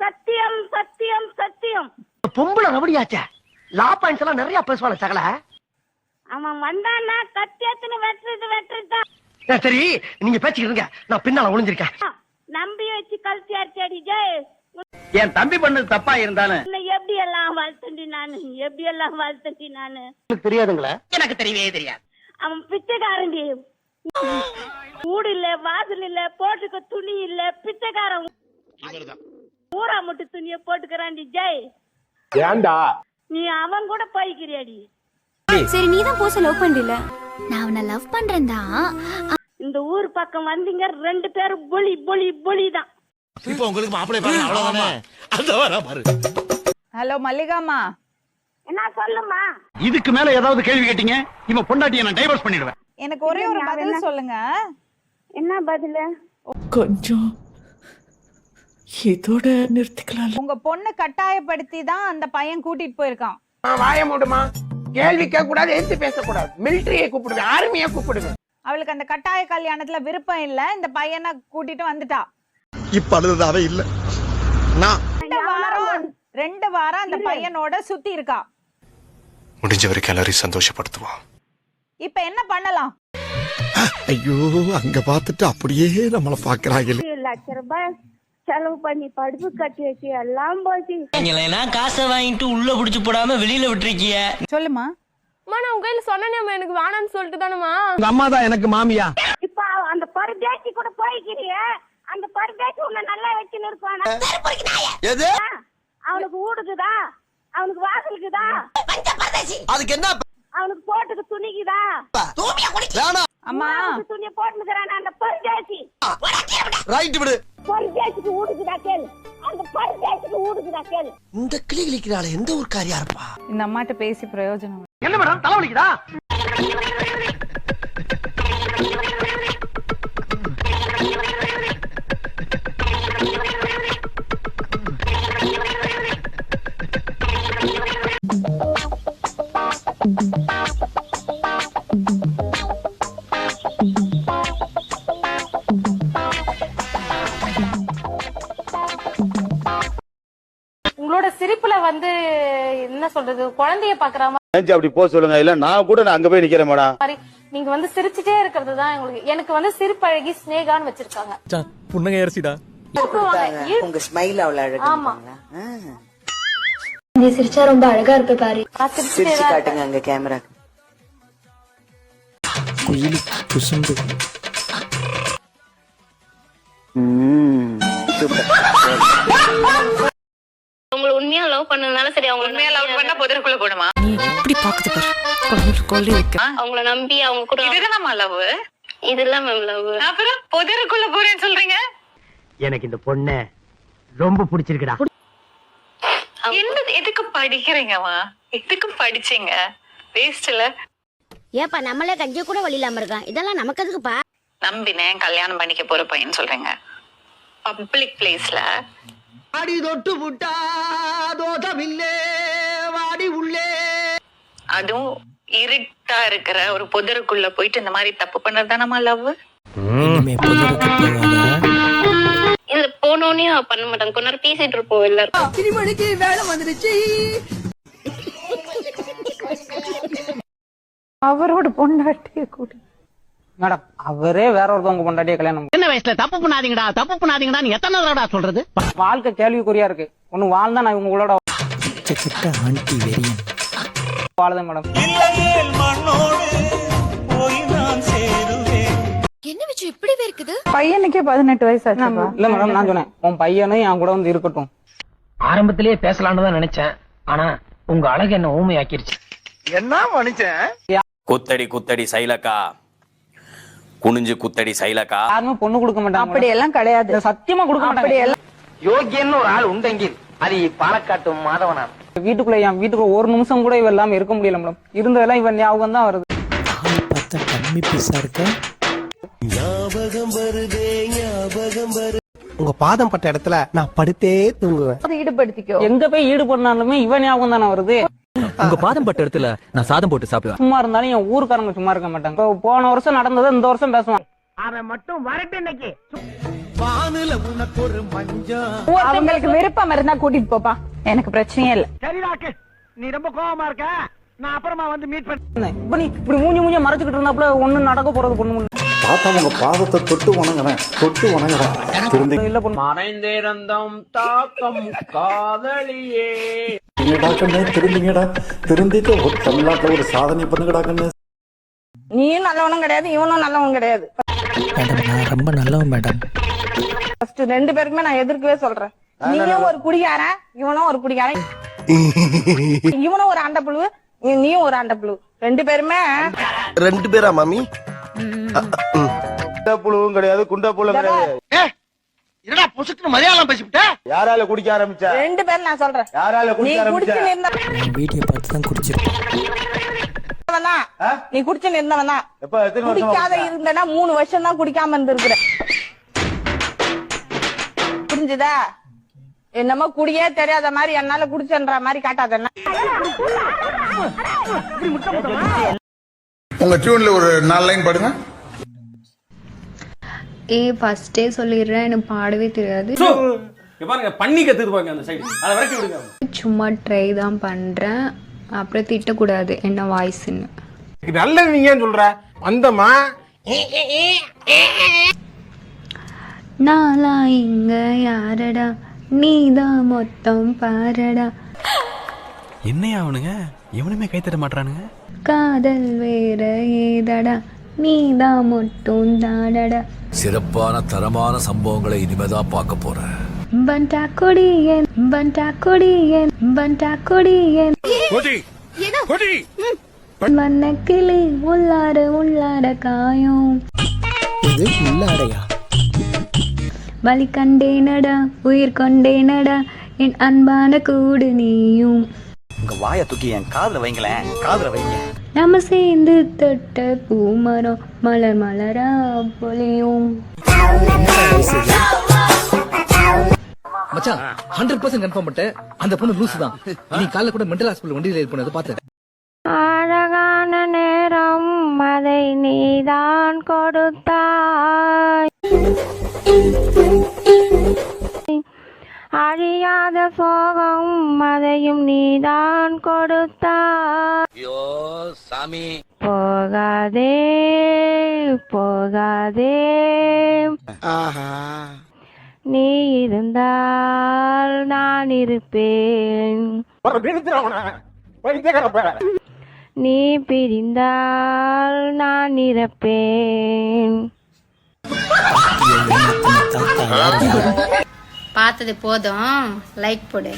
சத்தியம் சத்தியம் சத்தியம். பொம்பளை ரபடியாச்சே லா பாயிண்ட்ஸ் எல்லாம் நிறைய பேசுவாங்க சகல. அவன் வந்தான்னா கத்தியத்துன்னு வெட்டுறது வெட்டுறதுதான் ஏ, சரி நீங்க பேசிக்கிட்டு இருங்க. நான் பின்னால ஒளிஞ்சிருக்கேன். நம்பி வச்சு கழுத்தி அடிச்சாடி ஜெய் என் தம்பி பண்ணது தப்பா இருந்தாலும் எப்படி எல்லாம் வாழ்த்தண்டி நானு? எப்படி எல்லாம் வாழ்த்தண்டி நானு? தெரியாதுங்களா. எனக்கு தெரியவே தெரியாது. அவன் பிச்சைக்காரன்டி வீடு இல்ல வாசல் இல்ல போட்டுக்க துணி இல்ல பிச்சைக்காரன். ஊரா முட்டு துணிய போட்டுக்கிறான்டி ஜெய். ஏன்டா? நீ அவன் கூட போய்க்கிறியாடி. சரி நீ தான் போச லவ் பண்றல நான் அவனை லவ் பண்றேன் இந்த ஊர் பக்கம் வந்தீங்க ரெண்டு பேரும் புலி புலி புலி தான் இப்போ உங்களுக்கு மாப்பிள்ளை பாருங்க அவ்வளவுதானே? அந்த வர பாரு. ஹலோ மல்லிகாமா என்ன சொல்லுமா இதுக்கு மேல ஏதாவது கேள்வி கேட்டீங்க? இவன் பொண்டாட்டியை நான் டைவர்ஸ் பண்ணிடுவேன். எனக்கு ஒரே ஒரு பதில் சொல்லுங்க. என்ன பதிலு? கொஞ்சம் இதோட நிறுத்திக்கலாம் உங்க பொண்ணு கட்டாயப்படுத்தி தான் அந்த பையன் கூட்டிட்டு போயிருக்கான். வாய மூடுமா? கேள்வி கேட்க கூடாது எடுத்து பேசக்கூடாது. மிலிட்டரியை கூப்பிடுவேன் ஆர்மியை கூப்பிடுவேன் அவளுக்கு அந்த கட்டாய கல்யாணத்துல விருப்பம் இல்ல இந்த பையனை கூட்டிட்டு வந்துட்டா. இப்ப அழுது அவ இல்ல. நான் ரெண்டு வாரம் ரெண்டு வாரம் அந்த பையனோட சுத்தி இருக்கா. முடிஞ்ச வரைக்கும் எல்லாரையும் சந்தோஷப்படுத்துவான் இப்ப என்ன பண்ணலாம்? ஐயோ அங்க பார்த்துட்டு அப்படியே நம்மள பாக்குறாங்க லட்ச ரூபாய் செலவு பண்ணி படுப்பு கட்டி வச்சு எல்லாம் போச்சு. நீங்களெல்லாம் காசை வாங்கிட்டு உள்ள புடிச்சு போடாம வெளியில விட்டுருக்கீங்க? சொல்லுமா அம்மா நான் உங்க கையில சொன்னேனேம்மா எனக்கு வேணாம்னு சொல்லிட்டு தானேம்மா. உங்க அம்மா தான் எனக்கு மாமியா. இப்ப அந்த பருதேசி கூட போய்க்கிறிய. அந்த பருதேசி உன்னை நல்லா வச்சுன்னு இருப்பான் அவனுக்கு ஊடுக்குதா? அவனுக்கு வாசலுக்குதா? அதுக்கு என்ன? அவனுக்கு போட்டுக்கு துணிக்குதா? அம்மா. துணியை போட்டுக்கிறான் அந்த பருதேசி ரைட் விடு. பருதேசிக்கு ஊடுக்குதா கேளு. அந்த பருதேசிக்கு ஊடுக்குதா கேளு. இந்த கிளி கிளிக்கிறாள் எந்த ஒரு காரியா இருப்பா? இந்த அம்மாட்ட பேசி பிரயோஜனம் என்ன மேடம் தலைவலிக்குதா உங்களோட சிரிப்புல வந்து என்ன சொல்றது குழந்தைய பாக்குற ஏஞ்சி அப்படி போக சொல்லுங்க. இல்ல நான் கூட நான் அங்க போய் நிக்கிறேன் மேடம். மாதிரி நீங்க வந்து சிரிச்சுட்டே இருக்கிறது தான் எங்களுக்கு. எனக்கு வந்து சிரிப்பழகி ஸ்னேகான்னு வச்சிருக்காங்க. புன்னகை அரிசிடா. உங்க ஸ்மைல் அவ்வளவு அழகு ஆமா. நீ சிரிச்சா ரொம்ப அழகா இருப்ப பாரு. சிரிச்சு காட்டுங்க அங்க குயிலு குசும்பு உண்மையா லவ் பண்ணதுனால சரி அவங்க உண்மையா லவ் பண்ணா புதருக்குள்ள போடுமா? நீ எப்படி பாக்குது பாரு. கொள்ளு கொள்ளி வைக்க. அவங்கள நம்பி அவங்க கூட இதுதான் லவ் இதெல்லாம் மேம் லவ் அப்புறம் புதருக்குள்ள போறேன்னு சொல்றீங்க? எனக்கு இந்த பொண்ணு ரொம்ப பிடிச்சிருக்குடா. என்ன எதுக்கு படிக்கிறீங்கம்மா? எதுக்கு படிச்சீங்க? வேஸ்ட்ல ஏப்பா நம்மளே கஞ்சி கூட வழி இல்லாம இருக்கான். இதெல்லாம் நமக்கு எதுக்குப்பா? நம்பினேன் கல்யாணம் பண்ணிக்க போற பையன் சொல்றீங்க. பப்ளிக் பிளேஸ்ல அடி தொட்டு புட்டா தோதமில்லே வாடி உள்ளே. அதுவும் இருட்டா இருக்கிற ஒரு புதருக்குள்ள போயிட்டு இந்த மாதிரி தப்பு பண்றது தானம்மா லவ்? இல்ல போனோடனே பண்ண மாட்டாங்க. கொஞ்ச நேரம் பேசிட்டு இருப்போம் எல்லாரும். திருமணிக்கு வேலை வந்துருச்சு அவரோட பொண்டாட்டிய கூட்டி மேடம் அவரே வேற ஒருத்தவங்க பொண்டாட்டிய கல்யாணம் என்ன வயசுல தப்பு பண்ணாதீங்கடா தப்பு பண்ணாதீங்கடா எத்தனை தடவை சொல்றது? வாழ்க்கை கேள்விக்குறியா இருக்கு. ஒண்ணு வாழ்ந்தா நான் உங்களோட வாழுதேன் மேடம். என்ன விஷயம் இப்படி இருக்குது பையனுக்கே பதினெட்டு வயசு ஆச்சு இல்ல மேடம் நான் சொன்னேன். உன் பையனும் என் கூட வந்து இருக்கட்டும். ஆரம்பத்திலேயே பேசலாம்னு தான் நினைச்சேன். ஆனா உங்க அழகு என்ன ஊமையாக்கிருச்சு. என்ன மனுஷன்? குத்தடி குத்தடி சைலக்கா. குனிஞ்சு குத்தடி சைலக்கா. யாருமே பொண்ணு கொடுக்க மாட்டாங்க அப்படி எல்லாம் கிடையாது. சத்தியமா கொடுக்க மாட்டாங்க. யோகியன்னு ஒரு ஆள் உண்டெங்கில் அது பாலக்காட்டு மாதவனான் வீட்டுக்குள்ள என் வீட்டுக்குள்ள ஒரு நிமிஷம் கூட இவ இல்லாம இருக்க முடியல மேடம். இருந்ததெல்லாம் இவன் ஞாபகம் தான் வருது. பார்த்தா கம்மி பீஸா இருக்க உங்க பாதம் பட்ட இடத்துல நான் படுத்தே தூங்குவேன். ஈடுபடுத்திக்கோ. எங்க போய் ஈடுபடினாலுமே இவன் ஞாபகம் தானே வருது. உங்க பாதம் பட்ட இடத்துல நான் சாதம் போட்டு சாப்பிடுவேன். சும்மா இருந்தாலும் என் ஊருக்காரங்க சும்மா இருக்க மாட்டாங்க. போன வருஷம் நடந்ததை இந்த வருஷம் பேசுவான். அவன் மட்டும் வரட்டு இன்னைக்கு. அவங்களுக்கு விருப்பம் இருந்தா கூட்டிட்டு போப்பா. எனக்கு பிரச்சனையே இல்ல. சரிடாக்கு நீ ரொம்ப கோவமா இருக்க. நான் அப்புறமா வந்து மீட் பண்ண இப்ப நீ இப்படி மூஞ்சி மூஞ்சி மறைச்சுக்கிட்டு இருந்தாப்புல ஒண்ணு நடக்க போறது பொண்ணு தாத்தா உங்க பாதத்தை தொட்டு வணங்குறேன். தொட்டு வணங்குறேன். திருந்தி இல்ல பொண்ணு. மறைந்திருந்தோம் தாக்கம் காதலியே. திருந்திங்கடா கண்ணு திருந்திங்கடா திருந்திட்டு ஒரு தமிழ்நாட்டுல ஒரு சாதனை பண்ணுங்கடா கண்ணு. நீயும் நல்லவனும் கிடையாது இவனும் நல்லவன் கிடையாது. மேடம் நான் ரொம்ப நல்லவன் மேடம். ஃபர்ஸ்ட் ரெண்டு பேருக்குமே நான் எதிர்க்கவே சொல்றேன். நீயும் ஒரு குடிகாரன் இவனும் ஒரு குடிகாரன். இவனும் ஒரு அண்டப்புழு நீயும் ஒரு அண்டப்புழு ரெண்டு பேருமே ரெண்டு பேரா மாமி? புழுவும் கிடையாது குண்ட புழு கிடையாது. என்னடா பொசுக்குன்னு மலையாளம் பேசிவிட்ட? யாரால குடிக்க ஆரம்பிச்சா? ரெண்டு பேரும் நான் சொல்றேன். யாரால நீ குடிச்சு என் வீடியோ பார்த்து தான் தான் நீ குடிச்சு எத்தனை குடிக்காத இருந்தனா மூணு வருஷம் தான் குடிக்காம இருந்திருக்கிற. புரிஞ்சுதா? என்னமோ குடியே தெரியாத மாதிரி என்னால குடிச்சன்ற மாதிரி காட்டாத என்ன? உங்க டியூன்ல ஒரு நாலு லைன் பாடுங்க. ஏ ஃபர்ஸ்டே சொல்லிடுறேன் எனக்கு பாடவே தெரியாது. பாருங்க பண்ணி கத்துக்குவாங்க அந்த சைடு அதை வரைக்கும் விடுங்க. சும்மா ட்ரை தான் பண்றேன். அப்புறம் திட்டக்கூடாது என்ன வாய்ஸ்ன்னு நல்லது நீங்க சொல்ற? வந்தமா நாளா இங்க யாரடா? நீதான் மொத்தம் பாரடா. என்னையா அவனுங்க? எவனுமே கை தட்ட மாட்டானுங்க காதல் வேற ஏதடா? நீதான் மட்டும் தாடடா சிறப்பான தரமான சம்பவங்களை இனிமேதான் பார்க்க போறேன். பண்டா கொடியன் பண்டா கொடியன் பண்டா கொடியன். வண்ண கிளி உள்ளார உள்ளார காயும். இது உள்ளாடையா வலி கண்டேனடா உயிர் கொண்டேனடா என் அன்பான கூடு நீயும். உங்க வாய தூக்கி என் காதுல வைங்களேன் காதுல வைங்க. நம்ம சேர்ந்து தொட்ட பூமரம் மலர் மலரா பொலியும் மச்சான் ஹண்ட்ரட் பர்சன்ட் கன்ஃபார்ம் பண்ணிட்டேன் அந்த பொண்ணு லூசு தான். நீ காலைல கூட மென்டல் ஹாஸ்பிட்டல் வண்டியில போனது பார்த்தேன் அழகான நேரம் அதை நீதான் கொடுத்தாய். அழியாத சோகம் அதையும் நீதான் கொடுத்தாய். சாமி. போகாதே போகாதே. நீ இருந்தால் நான் இருப்பேன். நீ பிரிந்தால் நான் இறப்பேன். தாத்தா பார்த்தது போதும். லைக் போடு.